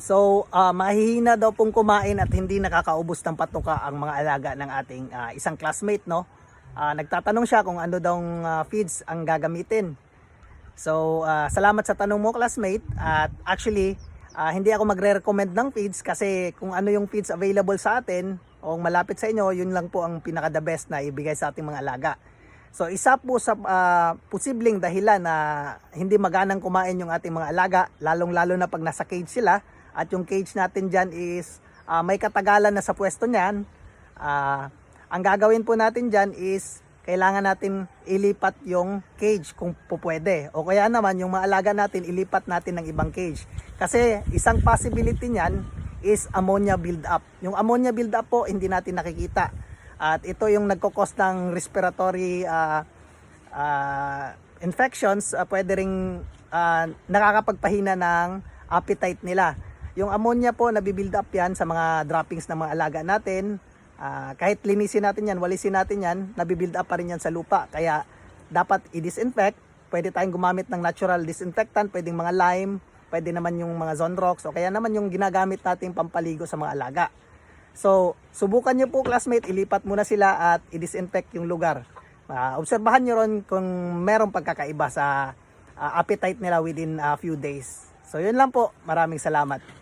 So, ah, mahihina daw pong kumain at hindi nakakaubos ng patuka ang mga alaga ng ating ah, isang classmate, no? Ah, nagtatanong siya kung ano daw ah, feeds ang gagamitin. So, ah, salamat sa tanong mo, classmate. At actually, ah, hindi ako magre-recommend ng feeds kasi kung ano yung feeds available sa atin o malapit sa inyo, yun lang po ang pinaka the best na ibigay sa ating mga alaga. So, isa po sa ah, posibleng dahilan na hindi maganang kumain yung ating mga alaga, lalong-lalo na pag nasa cage sila, at yung cage natin dyan is ah, may katagalan na sa pwesto niyan, ah, ang gagawin po natin dyan is kailangan natin ilipat yung cage kung po pwede. O kaya naman yung maalaga natin, ilipat natin ng ibang cage. Kasi isang possibility niyan is ammonia build-up. Yung ammonia build-up po, hindi natin nakikita. At ito yung nagkukos ng respiratory ah, ah, infections, ah, pwede ring ah, nakakapagpahina ng appetite nila. Yung ammonia po, nabibuild up yan sa mga droppings ng mga alaga natin. Ah, kahit linisin natin yan, walisin natin yan, nabibuild up pa rin yan sa lupa. Kaya dapat i-disinfect. Pwede tayong gumamit ng natural disinfectant, pwedeng mga lime, pwede naman yung mga Zonrox, o kaya naman yung ginagamit nating pampaligo sa mga alaga. So, subukan nyo po classmate, ilipat muna sila at i-disinfect yung lugar. Ah, obserbahan nyo ron kung merong pagkakaiba sa ah, appetite nila within a few days. So, yun lang po. Maraming salamat.